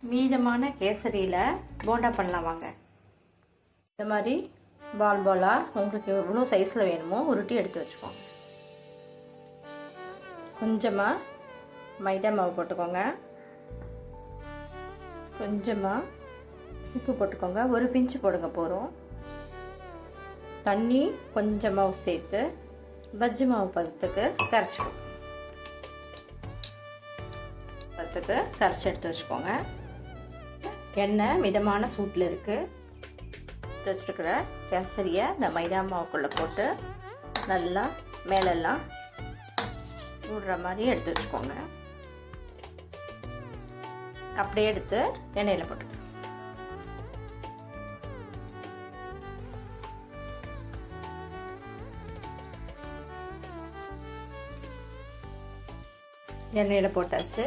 மீதமான கேசரியில் போண்டா பண்ணலாம் வாங்க. இந்த மாதிரி பால் பாலாக உங்களுக்கு எவ்வளோ சைஸில் வேணுமோ உருட்டி எடுத்து வச்சுக்கோங்க. கொஞ்சமாக மைதா மாவு போட்டுக்கோங்க. கொஞ்சமாக உப்பு போட்டுக்கோங்க. ஒரு பிஞ்சு போடுங்க போகிறோம் தண்ணி கொஞ்சமாக சேர்த்து பஜ்ஜி மாவு பதத்துக்கு கரைச்சிக்கோங்க. பதத்துக்கு கரைச்சி எடுத்து வச்சுக்கோங்க. எண்ணெய் மிதமான சூட்டில் இருக்குது வச்சுருக்கிற கேசரியை இந்த மைதா மாவுக்குள்ளே போட்டு நல்லா மேலெல்லாம் விடுற மாதிரி எடுத்து வச்சுக்கோங்க. அப்படியே எடுத்து எண்ணெயில் போட்டு எண்ணெயில் போட்டாச்சு.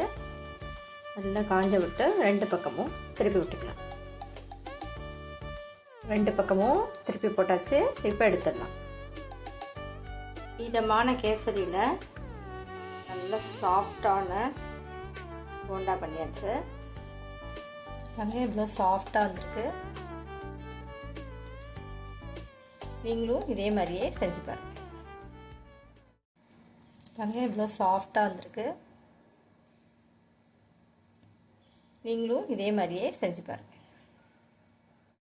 நல்லா காஞ்ச விட்டு ரெண்டு பக்கமும் திருப்பி விட்டுக்கலாம். ரெண்டு பக்கமும் திருப்பி போட்டாச்சு இப்போ எடுத்துடலாம். இதமான கேசரியில் நல்ல சாஃப்டான போண்டா பண்ணியாச்சு. வெங்காயம் இவ்வளோ சாஃப்டாக இருந்திருக்கு நீங்களும் இதே மாதிரியே செஞ்சு பாருங்கள் வெங்காயம் இவ்வளோ சாஃப்டாக இருந்திருக்கு. நீங்களும் இதே மாதிரியே செஞ்சு பாருங்கள்